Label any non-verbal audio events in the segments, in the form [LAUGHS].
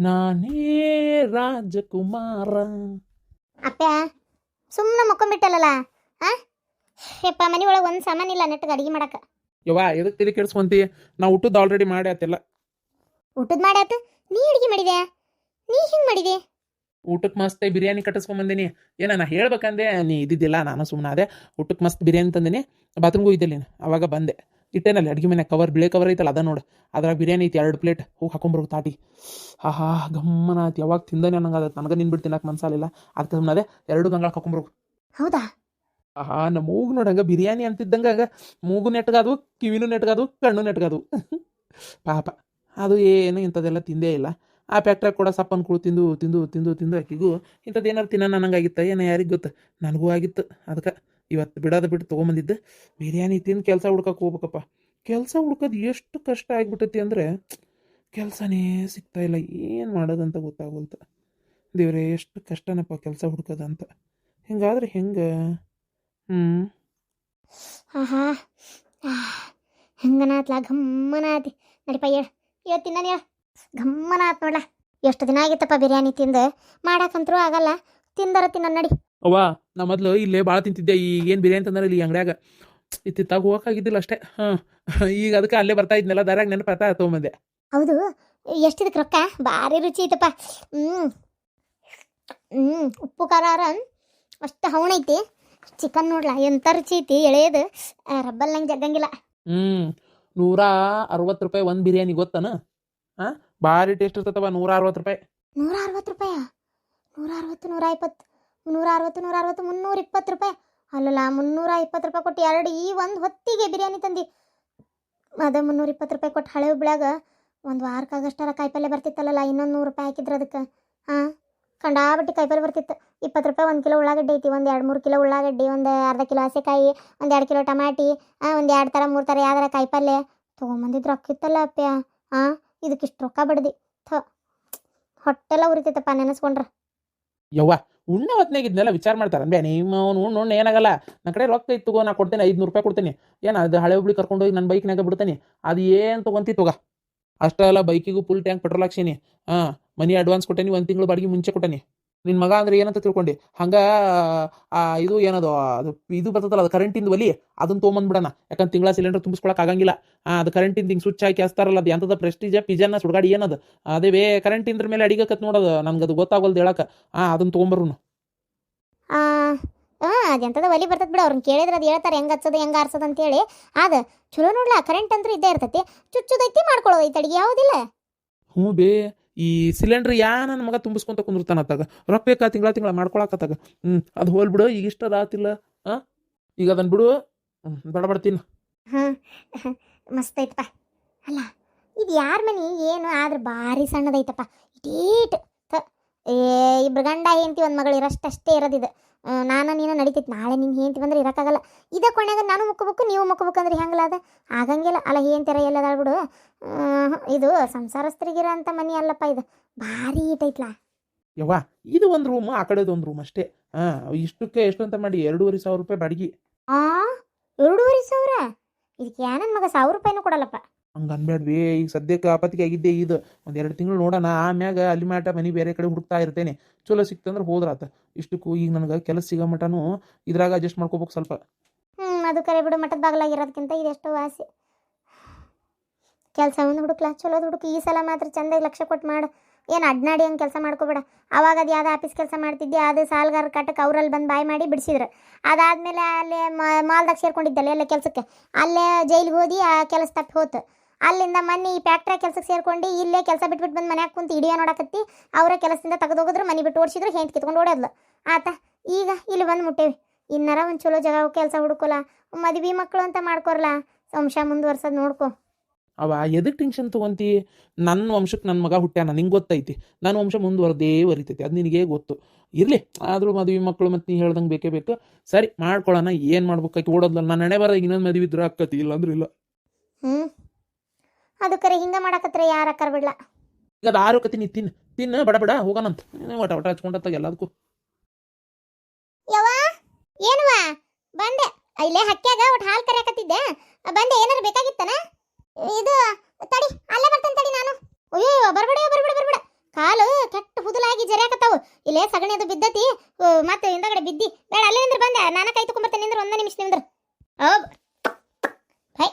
ನಾನೇ ರಾಜಕುಮಾರ. ಅಪ್ಪ ಸುಮ್ಮನೆ ಮಕ್ಕೊಂಬಿಟ್ಟಲ್ಲ ಆ? ಯಪ್ಪ ಮನೆ ಒಳಗೆ ಒಂದು ಸಾಮಾನು ಇಲ್ಲ ನೆಟ್ಟಿಗೆ ಅಡಿಗೆ ಮಾಡಕ್ಕೆ ಯವ್ವ ಎದಕ್ಕೆ ತಲೆ ಕೆಡಿಸ್ಕೊಂತಿ? ನಾ ಊಟದ್ದು ಆಲ್ರೆಡಿ ಮಾಡಿ ಆತಿಲ್ಲ. ಊಟದ ಮಾಡ್ಯಾತು ನೀ ಅಡಿಗೆ ಮಾಡಿದೆ ನೀ ಹಿಂಗೆ ಮಾಡಿದೆ? ಊಟಕ್ಕೆ ಮಸ್ತ್ ಬಿರಿಯಾನಿ ಕಟ್ಟಿಸ್ಕೊಂಬಂದಿನಿ ಏನ ನಾ ಹೇಳ್ಬೇಕಂದೆ ನೀ ಇದ್ದಿದ್ದಿಲ್ಲ ನಾನು ಸುಮ್ಮನೆ ಅದೇ ಊಟಕ್ಕೆ ಮಸ್ತ್ ಬಿರಿಯಾನಿ ತಂದಿನಿ. ಬಾತ್ರೂಮ್ಗೂ ಇದ್ದಲ್ಲಿ ಅವಾಗ ಬಂದೆ. ಇಟ್ಟೇನಲ್ಲಿ ಅಡುಗೆ ಮನೆ ಕವರ್ ಬಿಳೆ ಕವರ್ ಐತಲ್ಲ ಅದ ನೋಡು. ಅದ್ರಾಗ ಬಿರಿಯಾನಿ ಐತಿ ಎರಡು ಪ್ಲೇಟ್ ಹೋಗಿ ಹಾಕೊಂಬರು ತಾಟಿ ಆಹಾ ಗಮ್ಮನ ಆಯ್ತು. ಯಾವಾಗ ತಿಂದನೆ ಅನ್ನಂಗೆ ನನಗ ನಿನ್ ನಿನ್ಬಿಟ್ಟು ತಿನ್ನಕ್ಕೆ ಮನ್ಸಾಲಿಲ್ಲ ಅದಕ್ಕೆ ಸುಮ್ಮನೆ ಅದೇ ಎರಡು ಗಂಗಳ ಹಾಕೊಂಬರು ಹೌದಾ? ಆಹಾ ನಮ್ಮ ಮೂಗು ನೋಡಂಗ ಬಿರಿಯಾನಿ ಅಂತಿದ್ದಂಗ ಹಂಗ ಮೂಗು ನೆಟ್ಗಾದು ಕಿವಿನೂ ನೆಟ್ಗಾದು ಕಣ್ಣು ನೆಟ್ಗಾದು. [LAUGHS] ಪಾಪ. ಅದು ಏನು ಇಂಥದ್ದೆಲ್ಲ ತಿಂದೇ ಇಲ್ಲ. ಆ ಪ್ಯಾಕ್ಟ್ರಾಗ ಕೂಡ ಸಪ್ಪನ್ ಕುಳು ತಿಂದು ತಿಂದು ತಿಂದು ತಿಂದು ಅಕ್ಕಿಗೂ ಇಂಥದ್ದು ಏನಾರು ತಿನ್ನೋಣ ನನಗಾಗಿತ್ತ ಏನೋ ಯಾರಿಗೆ ಗೊತ್ತು? ನನಗೂ ಆಗಿತ್ತು. ಅದಕ್ಕೆ ಇವತ್ತು ಬಿಡೋದು ಬಿಟ್ಟು ತೊಗೊಂಬಂದಿದ್ದೆ. ಬಿರಿಯಾನಿ ತಿಂದು ಕೆಲಸ ಹುಡ್ಕಕ್ಕೆ ಹೋಗ್ಬೇಕಪ್ಪ. ಕೆಲಸ ಹುಡ್ಕೋದು ಎಷ್ಟು ಕಷ್ಟ ಆಗಿಬಿಟ್ಟೈತಿ ಅಂದರೆ ಕೆಲಸನೇ ಸಿಗ್ತಾ ಇಲ್ಲ. ಏನು ಮಾಡೋದಂತ ಗೊತ್ತಾಗೋಲ್ತ. ದೇವ್ರೆ, ಎಷ್ಟು ಕಷ್ಟನಪ್ಪ ಕೆಲಸ ಹುಡ್ಕೋದಂತ ಹಿಂಗಾದ್ರೆ ಹೆಂಗೆ? ಹ್ಞೂ ಆಹಾ. ಹಂಗನಾತ್ಲ? ಗಮ್ಮನಾತಿ ನಡಿಪ ಹೇಳ ಇವತ್ತು ನಾನು ಗಮ್ಮನಾತ್ ನೋಡ್ಲ. ಎಷ್ಟು ದಿನ ಆಗಿತ್ತಪ್ಪ ಬಿರಿಯಾನಿ ತಿಂದು? ಮಾಡಕ್ಕಂತರೂ ಆಗಲ್ಲ. ತಿಂದರ ತಿನ್ನ ನಡಿ. ಅವ್ವ ನಾ ಮೊದಲು ಇಲ್ಲೇ ಭಾಳ ತಿಂತಿದ್ದೆ ಈಗ ಏನು ಬಿರಿಯಾನಿ ತಂದ್ರೆ ಇಲ್ಲಿ ಅಂಗಡ್ಯಾಗ. ಇತ್ತಿತ್ತಾಗ ಹೋಗೋಕ್ಕಾಗಿದ್ದಿಲ್ಲ ಅಷ್ಟೇ. ಹಾಂ ಈಗ ಅದಕ್ಕೆ ಅಲ್ಲೇ ಬರ್ತಾ ಇದ್ನಲ್ಲ ದಾರ್ಯಾಗ ನೆನಪು ಬರ್ತಾ ತೊಗೊಂಬಂದೆ. ಹೌದು ಎಷ್ಟಿದಕ್ಕೆ ರೊಕ್ಕ? ಭಾರಿ ರುಚಿ ಐತಪ್ಪ. ಹ್ಞೂ ಹ್ಞೂ ಉಪ್ಪು ಖಾರ ಅಷ್ಟು ಹವಣೈತಿ ಚಿಕನ್ ನೋಡ್ಲಾ ಎಂಥ ರುಚಿ ಐತಿ ಎಳೆಯದು. ರಬ್ಬಲ್ ನಂಗೆ ಜಗ್ಗಂಗಿಲ್ಲ. ಹ್ಞೂ ನೂರ ಅರವತ್ತು ರೂಪಾಯಿ ಒಂದು ಬಿರಿಯಾನಿ ಗೊತ್ತನ? ಹಾಂ ಭಾರಿ ಟೇಸ್ಟ್ ಇರ್ತದವ ನೂರ ಅರವತ್ತು ರೂಪಾಯಿ. ನೂರ ಅರವತ್ತು ರೂಪಾಯ? ನೂರ ಅರವತ್ತು ನೂರ ಇಪ್ಪತ್ತು. ನೂರ ಅರವತ್ತು ನೂರ ಅರವತ್ತು ಮುನ್ನೂರ ಇಪ್ಪತ್ತು ರೂಪಾಯಿ. ಅಲ್ಲಲ್ಲ ಮುನ್ನೂರ ಇಪ್ಪತ್ತು ರೂಪಾಯಿ ಕೊಟ್ಟು ಎರಡು ಈ ಒಂದು ಹೊತ್ತಿಗೆ ಬಿರಿಯಾನಿ ತಂದು. ಅದು ಮುನ್ನೂರ ಇಪ್ಪತ್ತು ರೂಪಾಯಿ ಕೊಟ್ಟು ಹಳೆ ಹುಬ್ಳ್ಯಾಗ ಒಂದು ವಾರಕ್ಕಾಗಷ್ಟರ ಕಾಯಿಪಲ್ಯ ಬರ್ತಿತ್ತಲ್ಲಲ್ಲ, ಇನ್ನೊಂದು ನೂರು ರೂಪಾಯಿ ಹಾಕಿದ್ರೆ ಅದಕ್ಕೆ. ಹಾಂ ಕಂಡಾಬಟ್ಟಿ ಕಾಯಿಪಲ್ಲೆ ಬರ್ತಿತ್ತು. ಇಪ್ಪತ್ತು ರೂಪಾಯಿ ಒಂದು ಕಿಲೋ ಉಳ್ಳಾಗಡ್ಡಿ ಐತಿ, ಒಂದು ಎರಡು ಮೂರು ಕಿಲೋ ಉಳ್ಳಾಗಡ್ಡಿ, ಒಂದು ಅರ್ಧ ಕಿಲೋ ಹಸೆಕಾಯಿ, ಒಂದು ಎರಡು ಕಿಲೋ ಟಮಾಟಿ ಒಂದು ಎರಡು ಥರ ಮೂರು ಥರ ಯಾವ್ದಾರ ಕಾಯಿಪಲ್ಯ ರೊಕ್ಕ ಇತ್ತಲ್ಲ ಅಪ್ಪ್ಯ ಹಾಂ ಇದಕ್ಕಿಷ್ಟು ರೊಕ್ಕ ಬಡ್ದು. ಥ, ಹೊಟ್ಟೆಲ್ಲ ಉರಿತೈತಪ್ಪ, ನೆನೆಸ್ಕೊಂಡ್ರೆ. ಯವ್ವ ಉಣ್ಣ ಹೊತ್ನಾಗ ಇದನ್ನೆಲ್ಲ ವಿಚಾರ ಮಾಡ್ತಾರೆ. ಅಂದ್ರೆ ನಿಮ್ಮ ಅವ್ನು ಉಣ್ಣು ಉಣ್ಣು ಏನಾಗಲ್ಲ. ನನ್ನ ಕಡೆ ರೊಕ್ಕ ಇತ್ತು ತಗೋ ನಾ ಕೊಡ್ತೇನೆ, ಐದುನೂರು ರೂಪಾಯಿ ಕೊಡ್ತೀನಿ. ಏನು, ಅದು ಹಳೆ ಹುಬ್ಳಿ ಕರ್ಕೊಂಡು ಹೋಗಿ ನನ್ನ ಬೈಕ್ನಾಗ ಬಿಡ್ತೇನೆ. ಅದು ಏನು ತೊಗೊಂತಿ ತಗೋ. ಅಷ್ಟೇ ಅಲ್ಲ ಬೈಕಿಗೂ ಫುಲ್ ಟ್ಯಾಂಕ್ ಪೆಟ್ರೋಲ್ ಹಾಕ್ಸೀನಿ. ಹಾಂ, ಮನಿ ಅಡ್ವಾನ್ಸ್ ಕೊಟ್ಟೇನಿ, ಒಂದು ತಿಂಗಳು ಬಾಡಿಗೆ ಮುಂಚೆ ಕೊಟ್ಟೇನಿ. ನಿನ್ನ ಮಗ ಅಂದ್ರೆ ಏನಂತ ತಿಳ್ಕೊಂಡು? ಹಂಗ ಆ ಇದು ಏನದು ಅದು ಇದು ಬರ್ತದಲ್ಲ ಅದು ಕರೆಂಟಿಂದ ಒಲಿ ಅದನ್ನ ತೊಗೊಂಬಂದ್ಬಿಡಣ. ಯಾಕಂದ್ರೆ ತಿಂಗಳ ಸಿಲಿಂಡರ್ ತುಂಬಿಸ್ಕೊಳಕ್ ಆಗಂಗಿಲ್ಲ. ಆ, ಅದು ಕರೆಂಟಿಂದ ಹಿಂಗೆ ಸ್ವಿಚ್ ಹಾಕಿ ಹಚ್ತಾರಲ್ಲ ಅದು ಎಂಥದ ಪ್ರೆಸ್ಟೀಜ ಪಿಜನ್ನ ಸುಡ್ಗಾಡಿ ಏನದು? ಅದೇ ಬೇ ಕರೆಂಟಿಂದ್ರ ಮೇಲೆ ಅಡಿಗಕತ್ ನೋಡೋದು ನನ್ಗೆ ಅದು ಗೊತ್ತಾಗೋಲ್ದು ಹೇಳಕ್ಕೆ ಹಾಂ ಅದನ್ನ ತೊಗೊಂಬರ್ನು. ಹಾಂ ಅದೆಂಥದ ಒಲಿ ಬರ್ತದ ಬಿಡು ಅವ್ರನ್ನ ಕೇಳಿದ್ರೆ ಅದು ಹೇಳ್ತಾರೆ ಹೆಂಗೆ ಹಚ್ಚೋದು ಹೆಂಗೆ ಆರ್ಸೋದು ಅಂತೇಳಿ. ಅದು ಚಲೋ ನೋಡ್ಲಾ ಕರೆಂಟ್ ಅಂದ್ರೆ ಇದ್ದೇ ಇರ್ತೈತಿ. ಚುಚ್ಚುದೈತಿ ಮಾಡ್ಕೊಳ್ಳೋದೈತಿ ಅಡಿಗೆ ಯಾವುದಿಲ್ಲ? ಹ್ಞೂ ಬೇ ಈ ಸಿಲಿಂಡ್ರ್ ಯಾ ನನ್ನ ಮಗ ತುಂಬಿಸ್ಕೊಂತ ಕುಂದಿರ್ತಾನ ಅತ್ತಾಗ ರೊಕ್ಕ ಬೇಕಾ ತಿಂಗಳ ತಿಂಗಳ ಮಾಡ್ಕೊಳಕತ್ತಾಗ ಹ್ಞೂ ಅದು ಹೋಲ್ಬಿಡು ಈಗ ಇಷ್ಟ ಆತಿಲ್ಲ. ಹಾಂ ಈಗ ಅದನ್ನ ಬಿಡು. ಬಡ ಬಡ್ತೀನಿ ಹಾಂ ಮಸ್ತ್ ಐತಪ್ಪ. ಅಲ್ಲ ಇದು ಯಾರ ಮನೆ? ಏನು? ಆದ್ರೆ ಭಾರಿ ಸಣ್ಣದೈತಪ್ಪ. ಇಟೀಟ್ ಏ ಇಬ್ರು ಗಂಡ ಹೆಂಡತಿ ಒಂದು ಮಗಳು ಇರಷ್ಟಷ್ಟೇ ಇರೋದಿದೆ. ಆ, ನಾನು ನೀನು ನಡೀತೈತಿ. ನಾಳೆ ನಿನ್ನ ಹೆಂಡ್ತಿ ಬಂದ್ರೆ ಇರೋಕ್ಕಾಗಲ್ಲ. ಇದ ಕೊನೆಗೆ ನಾನು ಮುಕ್ಕಬೇಕು ನೀವು ಮುಕ್ಕಬೇಕು ಅಂದ್ರೆ ಹೆಂಗಲ್ಲ ಅದು ಆಗಂಗಿಲ್ಲ. ಅಲ್ಲ ಹೆಂಡ್ತಿರ ಎಲ್ಲದಾಳ್ಬಿಡು ಇದು ಸಂಸಾರಸ್ಥರಿಗಿರೋ ಅಂತ ಮನೆ ಅಲ್ಲಪ್ಪ ಇದು. ಭಾರಿ ಇಟೈತ್ಲಾ ಯವ್ವ ಇದು ಒಂದು ರೂಮ್ ಆ ಕಡೆದು ಒಂದು ರೂಮ್ ಅಷ್ಟೇ. ಹಾಂ ಇಷ್ಟಕ್ಕೆ ಎಷ್ಟು ಅಂತ ಮಾಡಿ? ಎರಡೂವರೆ ಸಾವಿರ ರೂಪಾಯಿ ಬಾಡಿಗೆ. ಆ ಎರಡೂವರೆ ಸಾವಿರ? ಇದಕ್ಕೆ ನನ್ನ ಮಗ ಸಾವಿರ ರೂಪಾಯಿನೂ ಕೊಡಲ್ಲಪ್ಪ. ಹಂಗೆ ಅನ್ಬೇಡ್ವಿ ಈಗ ಸದ್ಯಕ್ಕೆ ಆಪತ್ತಿಗೆ ಆಗಿದ್ದೆ ಇದು. ಒಂದು ಎರಡು ತಿಂಗಳು ನೋಡೋಣ. ಆಮ್ಯಾಗ ಅಲ್ಲಿ ಮಾಟ ಮನೆ ಬೇರೆ ಕಡೆ ಹುಡುಕ್ತಾ ಇರ್ತೇನೆ. ಚಲೋ ಸಿಕ್ತಂದ್ರೆ ಹೋದ್ರಾತ. ಇಷ್ಟಕ್ಕೂ ಈಗ ನನಗೆ ಕೆಲಸ ಸಿಗೋ ಮಟನೂ ಇದ್ರಾಗ ಅಡ್ಜಸ್ಟ್ ಮಾಡ್ಕೋಬೇಕು ಸ್ವಲ್ಪ. ಹ್ಞೂ ಅದು ಕರೆ ಬಿಡು. ಮಠದ ಬಾಗಿಲಾಗಿರೋದಕ್ಕಿಂತ ಇದೆಷ್ಟು ವಾಸಿ ಕೆಲಸ ಒಂದು ಹುಡುಕ್ಲ. ಚಲೋದು ಹುಡುಕು. ಈ ಸಲ ಮಾತ್ರ ಚಂದಾಗಿ ಲಕ್ಷ ಕೊಟ್ಟು ಮಾಡು. ಏನು ಅಡ್ನಾಡಿ ಹಂಗೆ ಕೆಲಸ ಮಾಡ್ಕೋಬೇಡ. ಅವಾಗ ಅದು ಯಾವ್ದು ಆಫೀಸ್ ಕೆಲಸ ಮಾಡ್ತಿದ್ದೆ. ಅದು ಸಾಲ್ಗಾರ ಕಟ್ಟಕ್ಕೆ ಅವರಲ್ಲಿ ಬಂದು ಬಾಯ್ ಮಾಡಿ ಬಿಡಿಸಿದ್ರು. ಅದಾದಮೇಲೆ ಅಲ್ಲೇ ಮಾಲ್ದಾಗ ಸೇರ್ಕೊಂಡಿದ್ದಲ್ಲ ಎಲ್ಲ ಕೆಲಸಕ್ಕೆ. ಅಲ್ಲೇ ಜೈಲಿಗೆ ಹೋದಿ ಆ ಕೆಲಸ ತಪ್ಪಿ ಹೋತು. ಅಲ್ಲಿಂದ ಮೊನ್ನೆ ಈ ಫ್ಯಾಕ್ಟ್ರಿ ಕೆಲಸಕ್ಕೆ ಸೇರ್ಕೊಂಡು ಇಲ್ಲೇ ಕೆಲಸ ಬಿಟ್ಬಿಟ್ಟು ಬಂದು ಮನ್ಯಾಗ ಕುಂತು ಇಡಿಯೋ ನೋಡಕತ್ತಿ ಅವರ ಕೆಲಸದಿಂದ ತೆಗೆದೋಗಿದ್ರು ಮನೆ ಬಿಟ್ಟು ಓಡಿಸಿದ್ರು ಹೆಂಟ್ ಕಿತ್ಕೊಂಡು ಓಡೋದ್ಲು. ಆತ ಈಗ ಇಲ್ಲಿ ಬಂದು ಮುಟ್ಟೇವಿ. ಇನ್ನರ ಒಂದು ಚಲೋ ಜಾಗ ಕೆಲಸ ಹುಡುಕೋಲ್ಲ. ಮದುವೆ ಮಕ್ಕಳು ಅಂತ ಮಾಡ್ಕೊರ್ಲ. ವಂಶ ಮುಂದುವರ್ಸೋದು ನೋಡ್ಕೊ. ಅವ ಎದಕ್ಕೆ ಟೆನ್ಷನ್ ತೊಗೊಂತಿ? ನನ್ನ ವಂಶಕ್ಕೆ ನನ್ನ ಮಗ ಹುಟ್ಟ್ಯಾನ ನಿಂಗೆ ಗೊತ್ತೈತಿ. ನನ್ನ ವಂಶ ಮುಂದುವರೆದೇ ವರಿತೈತಿ ಅದು ನಿನಗೆ ಗೊತ್ತು. ಇರಲಿ ಆದರೂ ಮದುವೆ ಮಕ್ಕಳು ಮತ್ತು ನೀ ಹೇಳ್ದಂಗೆ ಬೇಕೇ ಬೇಕು. ಸರಿ ಮಾಡ್ಕೊಳ್ಳೋಣ ಏನು ಮಾಡ್ಬೇಕಾಯ್ತು ಓಡೋದ್ಲ. ನನ್ನ ಹಣೆ ಬರ ಇನ್ನೊಂದು ಮದುವೆ ಇದ್ರೆ ಅಕ್ಕತಿ ಇಲ್ಲ ಅಂದ್ರೆ ಇಲ್ಲ. ಹ್ಞೂ ಅದು ಕರೆ ಹಿಂಗೆ ಮಾಡಾಕತ್ರ ಯಾರು ಅಕ್ಕರ್ ಬಿಡ್ಲ? ಈಗ ಅದು ಆರು ತಿನ್ ತಿನ್ನು ಬಡ ಬಡ ಹೋಗೋಣಂತ ಒಟ ಒಟ ಹಚ್ಕೊಂಡತ್ತಾಗ ಎಲ್ಲದಕ್ಕೂ. ಯವ್ವ ಏನವ್ವ ಬಂದೆ. ಇಲ್ಲೇ ಹಕ್ಕ್ಯಾಗ ಒಟ್ಟು ಹಾಲು ಕರೆಯಕತ್ತಿದ್ದೆ. ಬಂದೆ ಏನಾರು ಬೇಕಾಗಿತ್ತನ? ಇದು ತಡಿ ಅಲ್ಲೇ ಬರ್ತೇನೆ ತಡಿ ನಾನು. ಅಯ್ಯೋ ಬರ್ಬೇಡ ಬರ್ಬೇಡ ಬರ್ಬೇಡ. ಕೆಟ್ಟ ಹುದುಲಾಗಿ ಜರಿಯಾಕತ್ತಾವು. ಇಲ್ಲೇ ಸಗಣಿ ಅದು ಬಿದ್ದತಿ. ಮತ್ತೆ ಹಿಂದಗಡೆ ಬಿದ್ದಿ. ಬೇಡ ಅಲ್ಲೇ ನಿಂದ್ರ ಬಂದೆ. ನಾನು ಕೈ ತಗೊಂಬರ್ತೇನೆ ನಿಂದ್ರ ಒಂದ ನಿಮಿಷ ನಿಂದ್ರ. ಓ ಹೈ.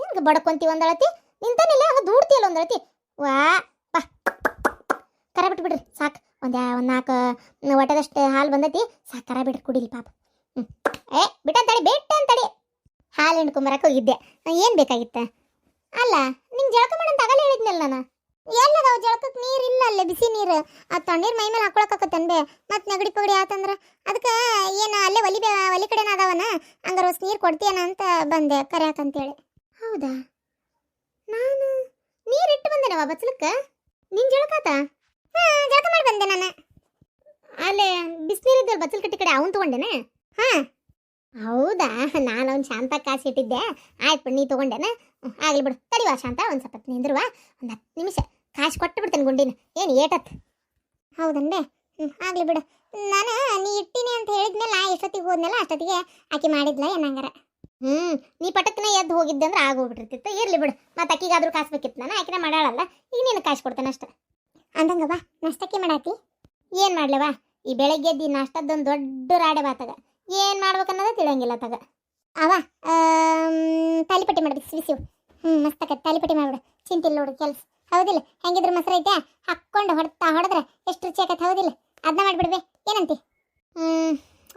ಹಿಂಗ ಬಡ್ಕೊಂತಿ ಒಂದಳತಿ? ನಿಂತಾನಿಲ್ಲ ಹಂಗ ದೂಡ್ತಿಯಲ್ಲ ಒಂದಳತಿ? ವಾ, ಬಾ. ಕರ ಬಿಟ್ಟು ಬಿಡ್ರಿ ಸಾಕು. ಒಂದ್ ಒಂದ್ ನಾಲ್ಕು ಒಟ್ಟದಷ್ಟು ಹಾಲು ಬಂದೈತಿ. ಸಾಕು, ಕರ ಬಿಡ್ರಿ, ಕುಡಿಲಿ ಪಾಪ. ಹ್ಮ್. ಏ ಬಿಟ್ಟಂತಡಿ ಬಿಟ್ಟ ಅಂತಡಿ ಹಾಲು ಹಿಂಡ್ಕೊಂಬರಕ್ಕೆ ಹೋಗಿದ್ದೆ ಏನು ಬೇಕಾಗಿತ್ತ? ಅಲ್ಲ, ನಿಂಗೆ ಜಳಕ ಮಾಡಂತ ಆಗಲ್ಲ ಹೇಳಿದ್ನಲ್ಲ ನಾನು. ಎಲ್ಲದಾವ ಜಳಕಕ್ಕೆ ನೀರು ಇಲ್ಲ ಅಲ್ಲೇ, ಬಿಸಿ ನೀರು. ಆ ತಣ್ಣೀರ್ ಮೈ ಮೇಲೆ ಹಾಕೊಳಕತ್ತ ಮತ್ತು ನೆಗಡಿ ಪಗಡಿ ಆತಂದ್ರ? ಅದಕ್ಕೆ ಏನು ಅಲ್ಲೇ ಒಲಿ ಒಲಿ ಕಡೆನ ಅದಾವನ? ಹಂಗಾರ ಹೊಸ ನೀರು ಕೊಡ್ತೀಯನ ಅಂತ ಬಂದೆ ಕರ್ಯಾಕಂತೇಳಿ ಹೌದಾ? ನಾನು ನೀರಿಟ್ಟು ಬಂದೇನವ ಬಚ್ಚಲಕ್ಕ ನಿನ್ ಜಳಕಾತ ಹಾ, ಜಳಕ ಮಾಡಿ ಬಂದೆ ನಾನು. ಅಲ್ಲೇ ಬಿಸಿನೀರು ಇದ್ದಲ್ಲ ಬಚ್ಚಲ್ ಕಟ್ಟಿ ಕಡೆ ಅವನು ತಗೊಂಡೆನೆ? ಹಾ. ಹೌದಾ? ನಾನು ಅವ್ನು ಶಾಂತ ಕಾಸು ಇಟ್ಟಿದ್ದೆ. ಆಯ್ತು ನೀ ತಗೊಂಡೆನ? ಆಗ್ಲಿ ಬಿಡು, ತಡಿವಾ ಶಾಂತ, ಒಂದು ಸ್ವಲ್ಪ ನಿಂದ್ರುವ. ಒಂದು ಹತ್ತು ನಿಮಿಷ. ಕಾಸು ಕೊಟ್ಟು ಬಿಡ್ತೇನೆ ಗುಂಡಿನ. ಏನು ಏಟತ್? ಹೌದಂದೆ ಹ್ಞೂ ಆಗ್ಲಿ ಬಿಡು. ನಾನು ನೀ ಇಟ್ಟಿನಿ ಅಂತ ಹೇಳಿದ್ಮೇಲೆ ಎಷ್ಟೊತ್ತಿಗೆ ಹೋದ್ನಲ್ಲ, ಅಷ್ಟೊತ್ತಿಗೆ ಆಕೆ ಮಾಡಿದ್ಲ ಏನಂಗಾರ ಹ್ಞೂ ನೀ ಪಟಕ್ನ ಎದ್ದು ಹೋಗಿದ್ದೆ ಅಂದ್ರೆ ಆಗೋಗ್ಬಿಟ್ಟಿರ್ತಿತ್ತು ಇರ್ಲಿ ಬಿಡು. ಮತ್ತೆ ಅಕ್ಕಿಗಾದ್ರೂ ಕಾಸು ಬೇಕಿತ್ತು ನಾನು ಆಕಿನ ಮಾಡಾಳಲ್ಲ. ಈಗ ನೀನು ಕಾಸು ಕೊಡ್ತೇನೆ ಅಷ್ಟೆ. ಬಾ ನಾಷ್ಟಕ್ಕೆ ಮಾಡಾತಿ? ಏನು ಮಾಡ್ಲವ ಈ ಬೆಳಗ್ಗೆ ಎದ್ದು ಈ ನಾಷ್ಟದ್ದೊಂದು ದೊಡ್ಡ ರಾಡೆ ಬಾತಗ ಏನು ಮಾಡ್ಬೇಕನ್ನೋದೇ ತಿಳಿಯಂಗಿಲ್ಲ ತಗ. ಅವ ತಾಲಿಪಟ್ಟಿ ಮಾಡ್ಬೇಕು ಸಿಸಿ ಹ್ಮ್ ಹ್ಞೂ ಮಸ್ತಕ ತಾಲಿಪಟ್ಟಿ ಮಾಡ್ಬಿಡು. ಚಿಂತಿಲ್ಲ ನೋಡು ಕೆಲಸ. ಹೌದಿಲ್ಲ ಹೆಂಗಿದ್ರು ಮೊಸರು ಐತೆ? ಹಾಕ್ಕೊಂಡು ಹೊಡ್ತಾ ಹೊಡೆದ್ರೆ ಎಷ್ಟು ರುಚಿ ಆಕತ್ತೆ ಹೌದಿಲ್ಲ. ಅದನ್ನ ಮಾಡಿಬಿಡ್ಬೆ ಏನಂತಿ? ಹ್ಞೂ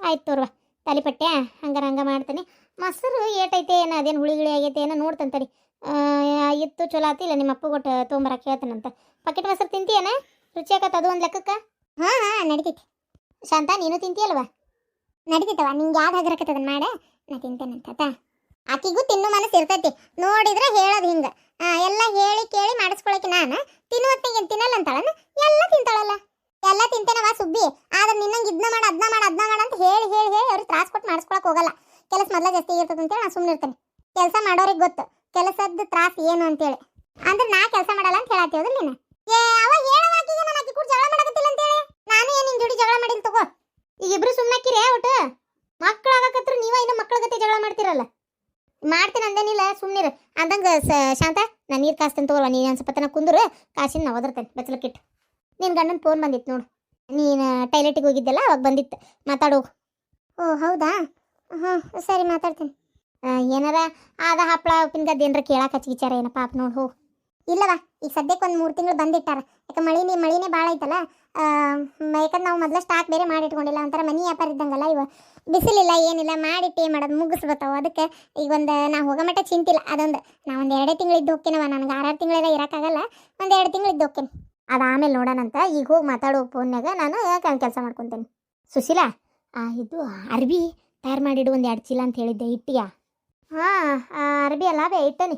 ಆಯ್ತು ತೋರ್ವ. ತಾಲಿಪಟ್ಟೆ ಹಂಗಾರ ಹಂಗ ಮಾಡ್ತೀನಿ. ಮೊಸರು ಏಟೈತೆ ಏನೋ ಅದೇನು ಹುಳಿ ಹುಳಿ ಆಗೈತೆ ಏನೋ ನೋಡ್ತಂತರಿ ಇತ್ತು ಚಲೋ ಆತಿಲ್ಲ ನಿಮ್ಮ ಅಪ್ಪ ಕೊಟ್ಟು ತೊಗೊಂಬರಕ್ಕೆ ಹೇಳ್ತಾನಂತ. ಪಕೆಟ್ ಮೊಸರು ತಿಂತೀಯನ? ರುಚಿ ಆಗತ್ತೆ ಅದು ಒಂದು ಲೆಕ್ಕಕ್ಕೆ? ಹಾಂ ಹಾಂ ನಡಿತೈತಿ. ಶಾಂತ ನೀನು ತಿಂತೀಯಲ್ವಾ? ನಡಿತೈತವ ನಿಂಗೆ ಯಾವ್ದು ಹಗರಕತ್ತದ ಮಾಡ ನಾ ತಿಂತೇನಂತ ಆಕಿಗೂ ತಿನ್ನು ಮನಸ್ಸು ಇರ್ತೈತಿ. ನೋಡಿದ್ರೆ ಹೇಳೋದು ಹಿಂಗೆ. ಎಲ್ಲ ಹೇಳಿ ಕೇಳಿ ಮಾಡಿಸ್ಕೊಳಕ್ಕೆ ನಾನು ತಿನ್ನು ಹೊತ್ತಿಗೆ ತಿನ್ನಲ್ಲ ಅಂತಾಳನ ಎಲ್ಲ ತಿಂತಾಳಲ್ಲ. ಎಲ್ಲ ತಿಂತೇನವ ಸುಬ್ಬಿ. ಆದ್ರೆ ನಿನ್ನಂಗೆ ಇದನ್ನ ಮಾಡ ಅದನ್ನ ಮಾಡ ಅದನ್ನ ಮಾಡ ಅಂತ ಹೇಳಿ ಹೇಳಿ ಹೇಳಿ ಅವ್ರಿಗೆ ತ್ರಾಸ್ ಕೊಟ್ಟು ಮಾಡಿಸ್ಕೊಳಕ್ ಹೋಗಲ್ಲ. ಕೆಲಸ ಮೊದಲ ಜಾಸ್ತಿ ಇರ್ತದೆ ಅಂತೇಳಿ ನಾನು ಸುಮ್ಮನೆ ಕೆಲಸ ಮಾಡೋರಿಗೆ ಗೊತ್ತು. ಕೆಲಸದ ತ್ರಾಸ ಏನು ಅಂತೇಳಿ. ಅಂದ್ರೆ ನಾ ಕೆಲಸ ಮಾಡಲ್ಲ ಅಂತ ಹೇಳತ್ತೀವಲ್ಲ ನೀನು? ಏ, ಅವ ಹೇಳವಾಕಿಗೆ ನಾನು ಆಕಿ ಕೂಡ ಜಗಳ ಮಾಡಕತ್ತಿಲ್ಲ ಅಂತೇಳಿ. ನಾನು ಏನು ನಿನ್ನ ಜೋಡಿ ಜಗಳ ಮಾಡಿಲ್ಲ ತಗೋ? ಈಗ ಇಬ್ರು ಸುಮ್ಮನಾಕಿರಿ ಒಟ್ಟು? ಮಕ್ಕಳಾಗಕತ್ರ ನೀವ ಇನ್ನು ಮಕ್ಕಳ ಗತಿ ಜಗಳ ಮಾಡ್ತಿರಲ್ಲ. ಮಾಡ್ತೀನಿ ಅಂದೇನಿಲ್ಲ ಸುಮ್ಮನಿರು ಅಂದಂಗ ಶಾಂತ ನಾನು ನೀರು ಕಾಸ್ತೇನೆ ತಗೋಲ್ವ ನೀನು ಒಂದು ಸ್ವಲ್ಪ ತನಕ ಕುಂದ್ರು, ಕಾಸಿನ ನಾ ಒದರ್ತೇನೆ ನಿನ್ನ ಗಂಡನ ಫೋನ್ ಬಂದಿತ್ತು ನೋಡು. ನೀನು ಟೈಲೆಟಿಗೆ ಹೋಗಿದ್ದೆಲ್ಲ, ಅವಾಗ ಬಂದಿತ್ತು. ಮಾತಾಡು ಓ, ಹೌದಾ? ಹಾಂ, ಸರಿ ಮಾತಾಡ್ತೀನಿ. ಏನಾರ ಆದ ಹಪ್ಪಳ ಉಪ್ಪಿನಗದ್ದು ಏನಾರ ಕೇಳಕ್ಕೆ ಹಚ್ಚಿಚಾರ ಏನಪ್ಪ ಪಾಪ ನೋಡು, ಹೋ. ಇಲ್ಲವ, ಈಗ ಸದ್ಯಕ್ಕೆ ಒಂದು ಮೂರು ತಿಂಗಳು ಬಂದಿಟ್ಟಾರ. ಯಾಕೆ ಮಳಿನೇ ಮಳಿನೇ ಭಾಳ ಐತಲ್ಲ. ಯಾಕಂದ್ರೆ ನಾವು ಮೊದಲ ಸ್ಟಾಕ್ ಬೇರೆ ಮಾಡಿಟ್ಕೊಂಡಿಲ್ಲ ಒಂಥರ ಮನಿ ವ್ಯಾಪಾರ ಇದ್ದಂಗಲ್ಲ ಇವ. ಬಿಸಿಲಿಲ್ಲ, ಏನಿಲ್ಲ ಮಾಡಿಟ್ಟು ಏನು ಮಾಡೋದು ಮುಗಿಸ್ಬಿಡ್ತಾವ ಅದಕ್ಕೆ ಈಗ ಒಂದು, ನಾ ಹೋಗೋ ಮಟ್ಟ ಚಿಂತಿಲ್ಲ. ಅದೊಂದು, ನಾ ಒಂದು ಎರಡೇ ತಿಂಗಳು ಇದ್ದು ಹೋಗ್ತೇನವ. ನನಗೆ ಆರಾರು ತಿಂಗಳೆಲ್ಲ ಇರೋಕ್ಕಾಗಲ್ಲ ಒಂದು ಎರಡು ತಿಂಗಳು ಇದ್ದು ಅದು ಆಮೇಲೆ ನೋಡೋಣಂತ ಈಗ ಹೋಗಿ ಮಾತಾಡೋ ಫೋನ್ಯಾಗ ನಾನು ಕೆಲಸ ಮಾಡ್ಕೊತೇನೆ. ಸುಶೀಲಾ ಇದು ಅರ್ಬಿ. ತಯಾರು ಮಾಡಿಡು ಒಂದು ಎರಡು ಚೀಲ ಅಂತ ಹೇಳಿದ್ದೆ, ಇಟ್ಟಿಯಾ? ಹಾಂ ಅರ್ಬಿ ಅಲ್ಲ ಅದೇ ಇಟ್ಟನಿ.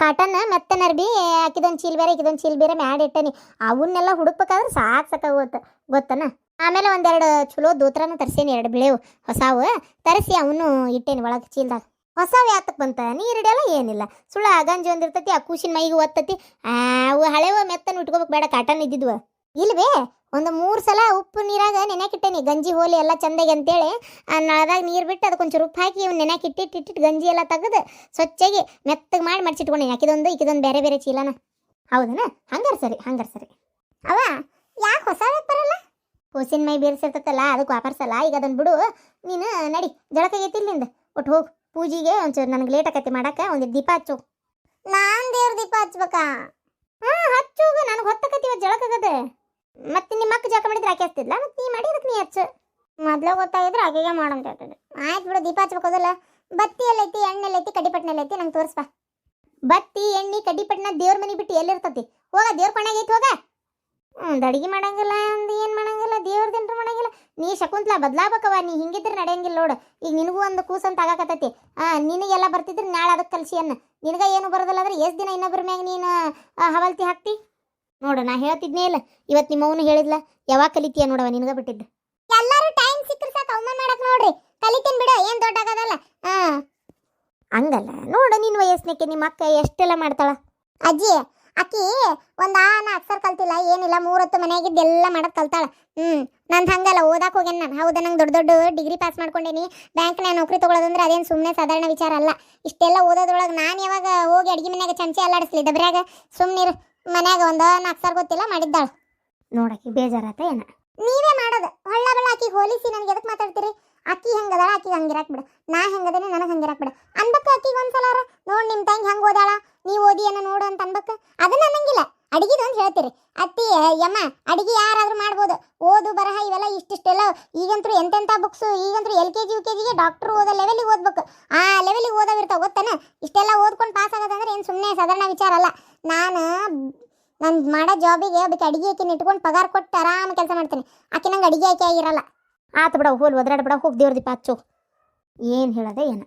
ಕಾಟನ್ ಮೆತ್ತನ ಅರ್ಬಿ, ಹಾಕಿದೊಂದು ಚೀಲ ಬೇರೆ, ಹಾಕಿದೊಂದು ಚೀಲ ಬೇರೆ ಮ್ಯಾಡ್ ಇಟ್ಟನಿ. ಅವನ್ನೆಲ್ಲ ಹುಡುಕ್ಬೇಕಾದ್ರೆ ಸಾಕು ಸಾಕಾಗೋತ ಗೊತ್ತನ? ಆಮೇಲೆ ಒಂದೆರಡು ಚಲೋ ದೂತ್ರನ ತರಿಸೇನಿ, ಎರಡು ಬಿಳೆವು ಹೊಸವು. ತರಿಸಿ ಅವನು ಇಟ್ಟೇನಿ ಒಳಗೆ ಚೀಲ್ದಾಗ. ಹೊಸವು ಯಾತಕ್ಕೆ ಬಂತ? ನೀರು ಹಿಡಿಯಲ್ಲ ಏನಿಲ್ಲ. ಸುಳ್ಳ ಗಂಜಿ ಒಂದಿರ್ತತಿ, ಆ ಕೂಸಿನ ಮೈಗೆ ಒತ್ತತಿ. ಅವು ಹಳೆವ ಮೆತ್ತನ ಉಟ್ಕೋಬೇಕು ಬೇಡ ಕಾಟನ್ ಇದ್ದಿದ್ವ. ಇಲ್ವೇ, ಒಂದು ಮೂರು ಸಲ ಉಪ್ಪು ನೀರಾಗ ನೆನೆಕಿಟ್ಟೇನಿ ಗಂಜಿ ಹೋಲಿ ಎಲ್ಲ ಚಂದಾಗಿ ಅಂತೇಳಿ. ಆ ನಳದಾಗ ನೀರು ಬಿಟ್ಟು ಅದಕ್ಕೊಂಚೂರು ಉಪ್ಪು ಹಾಕಿ ಇವ್ನು ನೆನೆಕ್ಕೆ ಇಟ್ಟಿಟ್ಟು ಗಂಜಿ ಎಲ್ಲ ತೆಗೆದು ಸ್ವಚ್ಛಾಗಿ ಮೆತ್ತಗೆ ಮಾಡಿ ಮಡ್ಚಿಟ್ಕೊಂಡೇನಿ. ಆಕಿದೊಂದು ಇಕ್ಕಿದೊಂದು ಬೇರೆ ಬೇರೆ ಚೀಲನ. ಹೌದನ? ಹಂಗಾರ ಸರಿ ಹಂಗಾರ ಸರಿ. ಅವ ಯಾಕೆ ಹೊಸ ಬರಲ್ಲ? ಕೂಸಿನ ಮೈ ಬೀರ್ಸಿರ್ತೈತಲ್ಲ ಅದಕ್ಕೆ ವಾಪರ್ಸಲ್ಲ. ಈಗ ಅದನ್ನು ಬಿಡು, ನೀನು ನಡಿ, ಜಳಕ ಆಗೈತಿ ಇಲ್ಲಿಂದ ಒಟ್ಟು ಹೋಗು, ಪೂಜೆಗೆ ಒಂಚೂರು ನನಗೆ ಲೇಟ್ ಆಕತಿ ಮಾಡಕ್ಕೆ ಒಂದು ದೀಪ ಹಚ್ಚು. ನಾನು ದೇವ್ರ ದೀಪ ಹಚ್ಬೇಕಾ? ಹಾಂ ಹಚ್ಚೋಗ ನನಗೆ ಹೊತ್ತಕತ್ತೀವ ಜಳಕಾಗದೆ ಮತ್ತೆ ನಿಮ್ಮ ಅಕ್ಕ ಜಳಕ ಮಾಡಿದ್ರೆ ಆಕೆ ಹಚ್ತಿದ್ಲ? ಮತ್ತೆ ನೀ ಮಾಡಿ, ಅದಕ್ಕೆ ನೀ ಹಚ್ಚು. ಮೊದ್ಲು ಗೊತ್ತಾಗಿದ್ರೆ ಆಕೆಗೆ ಮಾಡಂತ ಹೇಳ್ತದೆ ಆಯ್ತು ಬಿಡು, ದೀಪ ಹಚ್ಬೇಕದಲ್ಲ ಬತ್ತಿ ಎಲ್ಲೈತಿ ಎಣ್ಣೆ ಎಲ್ಲೈತಿ ಕಡ್ಡಿಪಟ್ನೆ ಎಲ್ಲೈತಿ ನಂಗೆ ತೋರಿಸ್ಪ. ಬತ್ತಿ, ಎಣ್ಣೆ, ಕಡ್ಡಿಪಟ್ನ ದೇವ್ರ ಮನೆ ಬಿಟ್ಟು ಎಲ್ಲಿರ್ತತಿ? ಹೋಗ, ದೇವ್ರ ಪಣಾಗ ಐತಿ ಹೋಗ. ಹ್ಞೂ ಅಡಿಗೆ ಮಾಡಂಗಿಲ್ಲ ಅಂದ್ ಏನು ಮಾಡಂಗಿಲ್ಲ ದೇವ್ರದೇನ್ರ ಮಾಡಂಗಿಲ್ಲ. ನೀ ಶಕುಂತಲ ಬದಲಾಬೇಕವ ನೀ ಹಿಂಗಿದ್ರೆ ನಡೆಯಂಗಿಲ್ಲ ನೋಡು. ಈಗ ನಿನಗೂ ಒಂದು ಕೂಸಂತ ಆಗಾಕತ್ತೈತಿ. ಆ, ನಿನಗೆಲ್ಲ ಬರ್ತಿದ್ರೆ ನಾಳೆ ಅದಕ್ಕೆ ಕಲ್ಸಿ ಅನ್ನ. ನಿನಗೆ ಏನು ಬರೋದಿಲ್ಲ ಅಂದ್ರೆ ಎಷ್ಟು ದಿನ ಇನ್ನೊಬ್ಬರ ಮ್ಯಾಗ ನೀನು ಹವಲ್ತಿ ಹಾಕ್ತಿ? ನೋಡು ನಾ ಹೇಳ್ತಿದ್ನೇ ಇಲ್ಲ. ಇವತ್ತು ನಿಮ್ಮ ಅವನು ಹೇಳಿದ್ಲ ಯಾವಾಗ ಕಲಿತೀಯ ನೋಡವ ನಿನಗ ಬಿಟ್ಟಿದ್ದು. ಎಲ್ಲರೂ ಟೈಮ್ ಸಿಕ್ಕರೆ ಸಾಕು ಅವಮಾನ ಮಾಡಕ್ ನೋಡ್ರಿ. ಕಲಿತೀನಿ ಬಿಡು ಏನ್ ದೊಡ್ಡ ಆಗೋದಲ್ಲ. ಹಾ ಹಂಗಲ್ಲ ನೋಡು ನಿನ್ನ ವಯಸ್ಸಿನಕ್ಕೆ ನಿಮ್ಮ ಅಕ್ಕ ಎಷ್ಟೆಲ್ಲ ಮಾಡ್ತಾಳ. ಅಜ್ಜಿ ಅಕ್ಕಿ ಒಂದ್ ಆನ ಅಕ್ಷರ ಕಲ್ತಿಲ್ಲ ಏನಿಲ್ಲ ಮೂರೊತ್ತು ಮನೆಯಾಗಿದ್ದೆಲ್ಲ ಮಾಡಕ್ ಕಲ್ತಾಳ. ಹ್ಮ್ ನಂದು ಹಂಗಲ್ಲ ಓದಾಕ್ ಹೋಗ್ಯಾನ ನಾನು. ಹೌದಾ ನಂಗೆ ದೊಡ್ಡ ದೊಡ್ಡ ಡಿಗ್ರಿ ಪಾಸ್ ಮಾಡ್ಕೊಂಡೇನಿ. ಬ್ಯಾಂಕ್ನಾಗ ನೌಕರಿ ತಗೊಳ್ಳೋದಂದ್ರೆ ಅದೇನು ಸುಮ್ಮನೆ ಸಾಧಾರಣ ವಿಚಾರ ಅಲ್ಲ. ಇಷ್ಟೆಲ್ಲ ಓದೋದ್ರೊಳಗೆ ನಾನು ಯಾವಾಗ ಹೋಗಿ ಅಡ್ಗೆ ಮನೆಯಾಗ ಚಮಚೆ ಅಲ್ಲಾಡಿಸ್ಲಿ ದಬ್ರ್ಯಾಗ? ಸುಮ್ಮನಿರು ಮನ್ಯಾಗ ಒಂದ ನಾಲ್ಕು ಗೊತ್ತಿಲ್ಲ ಮಾಡಿದ್ದಾಳ. ನೋಡಕ್ಕೆ ಬೇಜಾರಾತ ಏನ? ನೀವೇ ಮಾಡೋದು. ಹೊಳ್ಳ ಬಳ್ಳ ಆಕಿಗೆ ಹೋಲಿಸಿ ನನಗೆ ಎದಕ್ಕೆ ಮಾತಾಡ್ತೀರಿ? ಅಕ್ಕಿ ಹೆಂಗದಾಳ ಆಕಿಗೆ ಹಂಗಿರಾಕ್ ಬಿಡು. ನಾ ಹೆಂಗದೇನೆ ನನಗೆ ಹಂಗಿರಾಕ್ ಬಿಡು. ಅನ್ಬೇಕ ಆಕಿಗೆ ಒಂದ್ಸಲ ನೋಡ್ ನಿಮ್ಮ ತಂಗಿ ಹಂಗೆ ಓದಾಳ ನೀವು ಓದಿ ಏನೋ ನೋಡು ಅಂತ ಅನ್ಬಕ್ಕ ಅದನ್ನ ಅನ್ನಂಗಿಲ್ಲ. ಅಡಿಗೆದು ಅಂತ ಹೇಳ್ತೀರಿ. ಅತ್ತಿ ಯಮ್ಮ, ಅಡಿಗೆ ಯಾರಾದರೂ ಮಾಡ್ಬೋದು. ಓದು, ಬರಹ ಇವೆಲ್ಲ ಇಷ್ಟಿಷ್ಟೆಲ್ಲ ಈಗಂತೂ ಎಂತೆಂಥ ಬುಕ್ಸು ಈಗಂತೂ L K G U K ಜಿಗೆ ಡಾಕ್ಟ್ರು ಓದೋ ಲೆವೆಲಿಗೆ ಓದ್ಬೇಕು. ಆ ಲೆವೆಲಿಗೆ ಓದೋವಿರ್ತಾವೆ ಗೊತ್ತಾನ? ಇಷ್ಟೆಲ್ಲ ಓದ್ಕೊಂಡು ಪಾಸ್ ಆಗೋದಂದ್ರೆ ಏನು ಸುಮ್ಮನೆ ಸಾಧಾರಣ ವಿಚಾರ ಅಲ್ಲ. ನಾನು ನಾನು ಮಾಡೋ ಜಾಬಿಗೆ ಅದಕ್ಕೆ ಅಡಿಗೆ ಆಕಿನ ಇಟ್ಕೊಂಡು ಪಗಾರ ಕೊಟ್ಟು ಆರಾಮ ಕೆಲಸ ಮಾಡ್ತೀನಿ. ಆಕೆ ನಂಗೆ ಅಡಿಗೆ ಆಕೆ ಆಗಿರಲ್ಲ. ಆತು ಬಿಡ ಹೋಲ್ ಒದ್ರಾಡ ಬಿಡ ಹೋಗಿ ದೇವ್ರ ದೀಪ ಹಚ್ಚು ಏನು ಹೇಳದೆ ಏನು?